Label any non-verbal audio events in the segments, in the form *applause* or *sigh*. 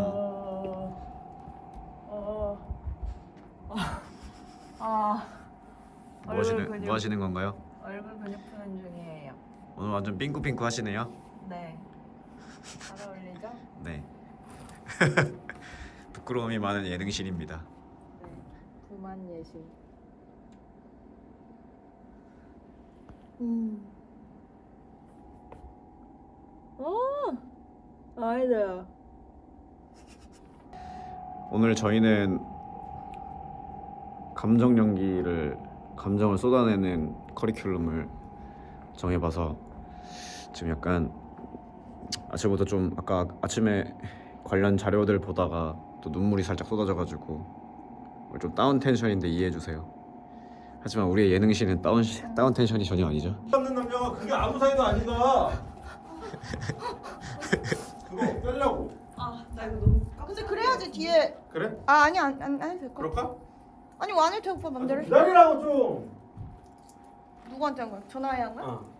어. 어. 아. 뭐 하시는 근육, 뭐 하시는 건가요? 얼굴 근육 푸는 중이에요. 오늘 완전 삥꾸삥꾸 하시네요. 네. 잘 어울리죠? 네. *laughs* 부끄러움이 많은 예능실입니다. 네. 부만 예시. 음. 어. 아이들. 오늘 저희는 감정 연기를 감정을 쏟아내는 커리큘럼을 정해봐서 지금 약간 아침부터 좀 아까 아침에 관련 자료들 보다가 또 눈물이 살짝 쏟아져가지고 좀 다운 텐션인데 이해해 주세요. 하지만 우리의 예능실은 다운 다운 텐션이 전혀 아니죠. 없는 남녀가 그게 아무 사이도 아니다. *laughs* 그거 빼려고. 아, 나 이거 너무 근데 그래야지 뒤에 그래? 아 아니 안, 안, 안 해도 될까? 그럴까? 아니 완일 태 오빠 맘대로 해 기다리라고 좀. 누구한테 한 거야? 전화해 한 거야? 어.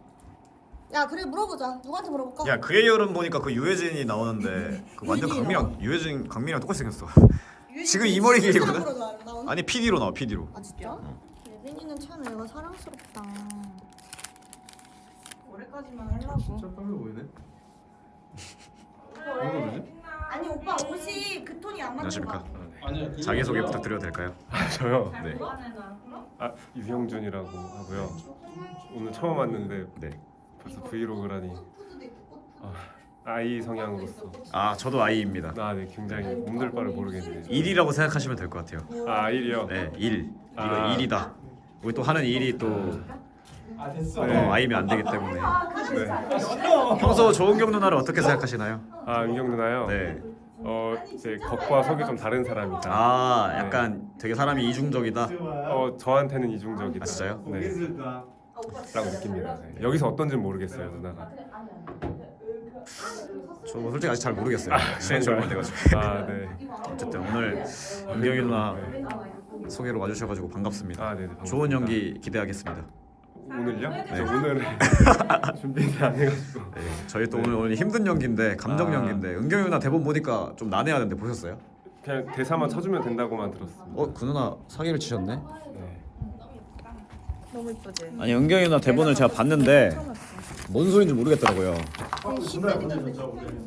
야 그래 물어보자 누구한테 물어볼까? 야 그의 여름 보니까 그 유해진이 나오는데 *laughs* 그 완전 유해진이 강민이랑 유해진 강민이랑 똑같이 생겼어. 유진이 지금 이 머리 길이거든? 사람으로 나- 나오는? 아니 PD로 나와 PD로. 아 진짜? 예빈이는 참 애가 사랑스럽다 올해까지만 하려고. 진짜 빨리 보이네. 아니 오빠 옷이 그 안 안녕하십니까. 거야 아니야. 자기 소개 부탁드려도 될까요? 저요. 네. 아 유형준이라고 하고요. 오늘 처음 왔는데 네. 벌써 브이로그라니 아, 아이 성향으로서 아 저도 아이입니다. 나네 굉장히 몸둘 바를 모르겠네. 일이라고 생각하시면 될 것 같아요. 아 일이요. 네, 일. 이거 아. 일이다. 우리 또 하는 일이 또아 됐어. 어, 네. 아이면 안 되기 때문에. 네. 평소 조은경 누나를 어떻게 생각하시나요? 아 은경 누나요. 네. 어 이제 겉과 속이 좀 다른 사람이다. 아, 약간 되게 사람이 이중적이다. 어 저한테는 이중적이다. 아, 진짜요? 네. 있을까? 라고 느낍니다. 네. 여기서 어떤지는 모르겠어요 누나가. 저 솔직히 아직 잘 모르겠어요. 시간이 얼마 돼가지고. 아 네. 어쨌든 오늘 은경이 누나 소개로 와주셔가지고 반갑습니다. 아 네네. 반갑습니다. 좋은 연기 기대하겠습니다. 오늘요? 네. 네. 오늘 *laughs* 준비를 안 해가지고. 네, 저희 또 오늘 오늘 힘든 연기인데 감정 아. 연기인데 은경이 누나 대본 보니까 좀 난해하는데 보셨어요? 그냥 대사만 쳐주면 된다고만 들었습니다. 어, 그 누나 사기를 치셨네. 네. 너무 이쁘지? 아니 은경이 누나 대본을 제가 봤는데 뭔 소리인지 모르겠더라고요. 여기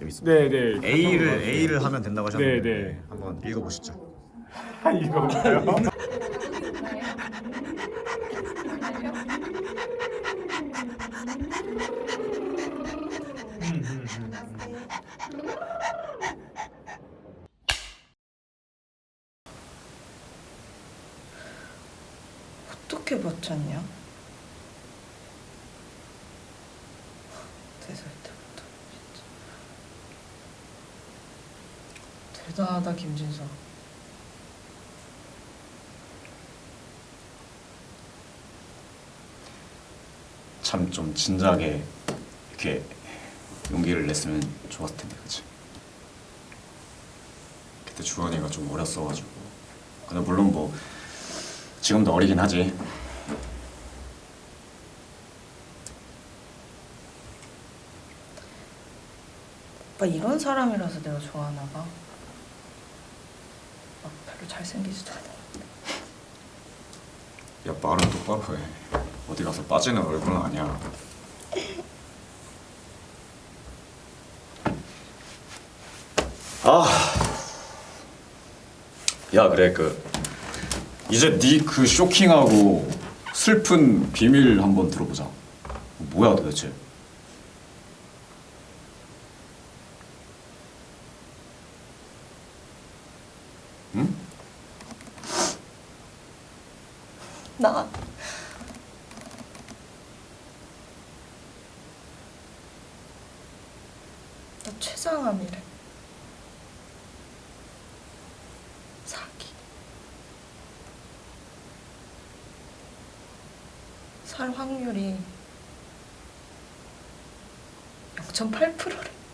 있습니다. 네네. A를 A를 하면 된다고 하셨는데 네, 네. 한번 읽어보시죠. 이건가요? 어떻게 버텼냐? 대살 때부터 진짜 대단하다 김진서. 참 좀 진작에 이렇게 용기를 냈으면 좋았을 텐데 그치? 그때 주원이가 좀 어렸어가지고 근데 물론 뭐 지금도 어리긴 하지 오빠 이런 사람이라서 내가 좋아하나 봐. 막 별로 잘생기지도 않아. 야 말은 똑바로 해 어디 가서 빠지는 얼굴은 아니야 아 야 그래 그 이제 네 그 쇼킹하고 슬픈 비밀 한번 들어보자 뭐야 도대체 응? 나 나 최장암이래. 사기. 살 확률이 0.8%래.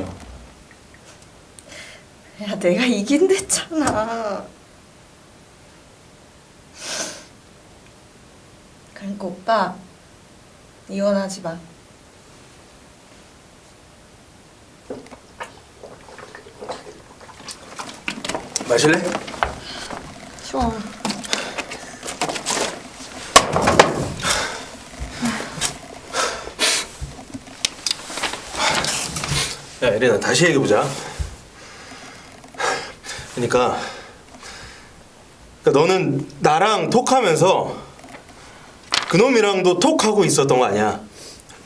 야. 야, 내가 이긴댔잖아. 그러니까 오빠, 이혼하지 마. 마실래? 시원. 야 에리나 다시 얘기해 보자. 그러니까, 그러니까 너는 나랑 톡하면서 그놈이랑도 톡하고 있었던 거 아니야?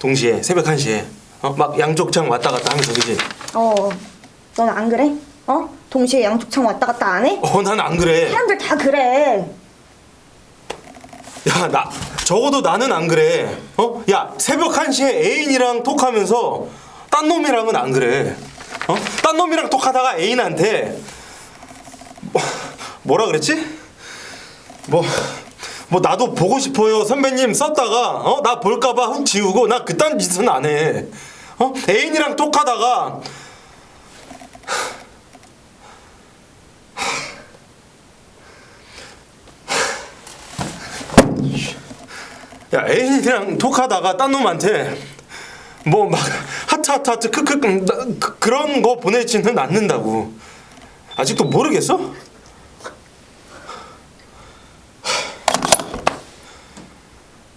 동시에 새벽 1시에 어? 막 양쪽 창 왔다 갔다 하면서 그지? 어, 넌 안 그래? 어? 동시에 양쪽 창 왔다 갔다 안 해? 어 난 안 그래. 사람들 다 그래. 야 나 적어도 나는 안 그래. 어? 야 새벽 1시에 애인이랑 톡하면서 딴 놈이랑은 안 그래. 어? 딴 놈이랑 톡하다가 애인한테 뭐, 뭐라 그랬지? 뭐. 뭐 나도 보고 싶어요 선배님 썼다가 어 나 볼까봐 훅 지우고 나 그딴 짓은 안 해. 어 애인이랑 톡하다가 야 애인이랑 톡하다가 딴 놈한테 뭐 막 하트 하트 하트 크크 그, 그런 거 보내지는 않는다고. 아직도 모르겠어?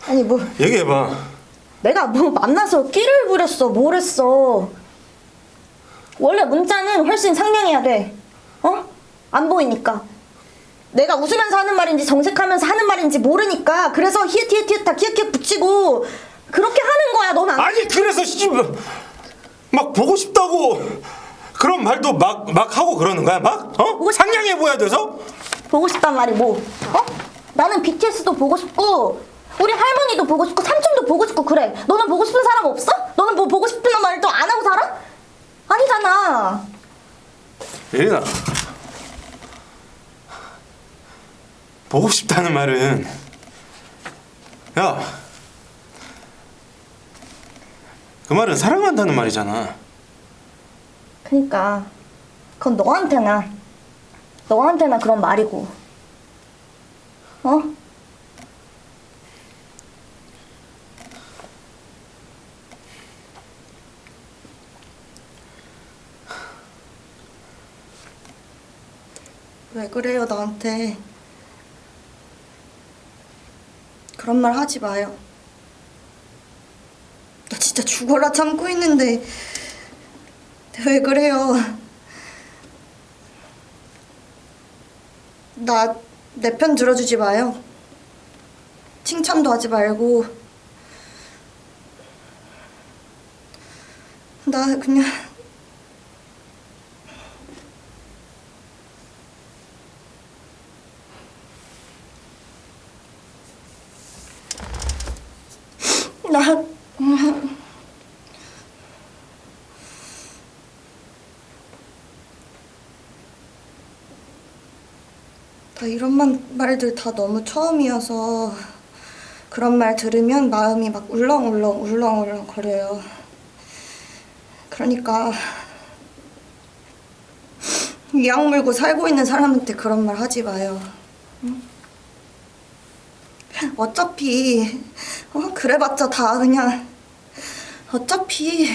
아니 뭐. 얘기해봐. 내가 뭐 만나서 끼를 부렸어 뭘 했어? 원래 문자는 훨씬 상냥해야 돼. 어? 안 보이니까. 내가 웃으면서 하는 말인지 정색하면서 하는 말인지 모르니까 그래서 히읗히읗히읗 키읔키읔 붙이고 그렇게 하는 거야 넌 안... 아니 그래서 씨막 보고 싶다고 그런 말도 막 막 하고 그러는 거야 막 어? 보고 싶- 상냥해 보여야 돼서 보고 싶단 말이 뭐 어? 나는 BTS도 보고 싶고 우리 할머니도 보고 싶고 삼촌도 보고 싶고 그래 너는 보고 싶은 사람 없어? 너는 뭐 보고 싶은 또안 하고 살아? 아니잖아 예린아 보고 싶다는 말은 야 그 말은 사랑한다는 말이잖아 그니까 그건 너한테나 너한테나 그런 말이고 어? 왜 그래요 나한테? 그런 말 하지 마요. 나 진짜 죽어라 참고 있는데 왜 그래요? 나 내 편 들어주지 마요. 칭찬도 하지 말고 나 그냥 나 나 이런 만, 말들 다 너무 처음이어서 그런 말 들으면 마음이 막 울렁울렁 울렁울렁 거려요. 그러니까 이 악 물고 살고 있는 사람한테 그런 말 하지 마요. 응? 어차피 어, 그래봤자 다 그냥 어차피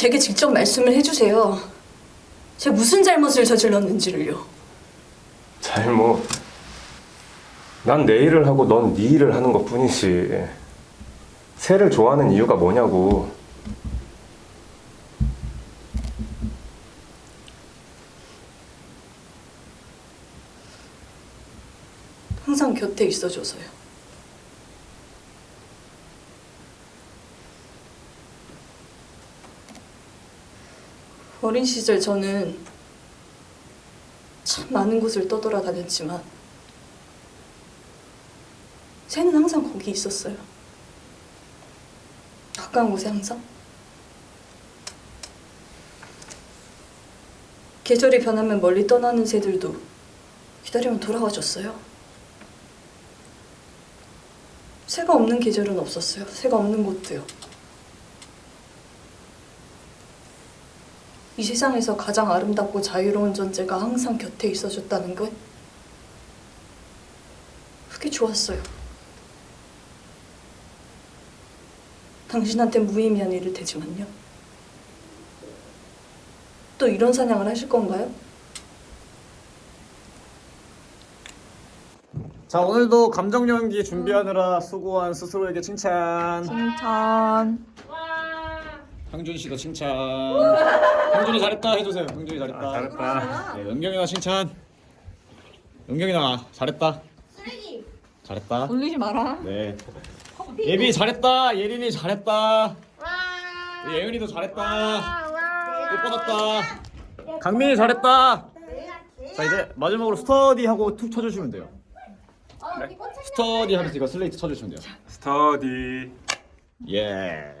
제게 직접 말씀을 해주세요. 제가 무슨 잘못을 저질렀는지를요. 잘못. 난 내 일을 하고 넌 네 일을 하는 것 뿐이지. 새를 좋아하는 이유가 뭐냐고. 항상 곁에 있어줘서요. 어린 시절 저는 참 많은 곳을 떠돌아 다녔지만 새는 항상 거기 있었어요. 가까운 곳에 항상. 계절이 변하면 멀리 떠나는 새들도 기다리면 돌아와 줬어요. 새가 없는 계절은 없었어요. 새가 없는 곳도요. 이 세상에서 가장 아름답고 자유로운 존재가 항상 곁에 있어줬다는 것 그게 좋았어요. 당신한테 무의미한 일일 테지만요. 또 이런 사냥을 하실 건가요? 자 오늘도 감정 연기 준비하느라 수고한 스스로에게 칭찬. 칭찬. 형준 씨도 칭찬. *laughs* 형준이 잘했다 해주세요. 형준이 잘했다. 잘했다. 네, 은경이나 칭찬. 은경이나 잘했다. 쓰레기. 잘했다. 올리지 마라. 네. 예비 잘했다. 예린이 잘했다. 예은이도 잘했다. 또 뻗었다. 강민이 잘했다. 자 이제 마지막으로 스터디 하고 툭 쳐주시면 돼요. 네. 스터디 하면서 이거 슬레이트 쳐주시면 돼요. 스터디. 예.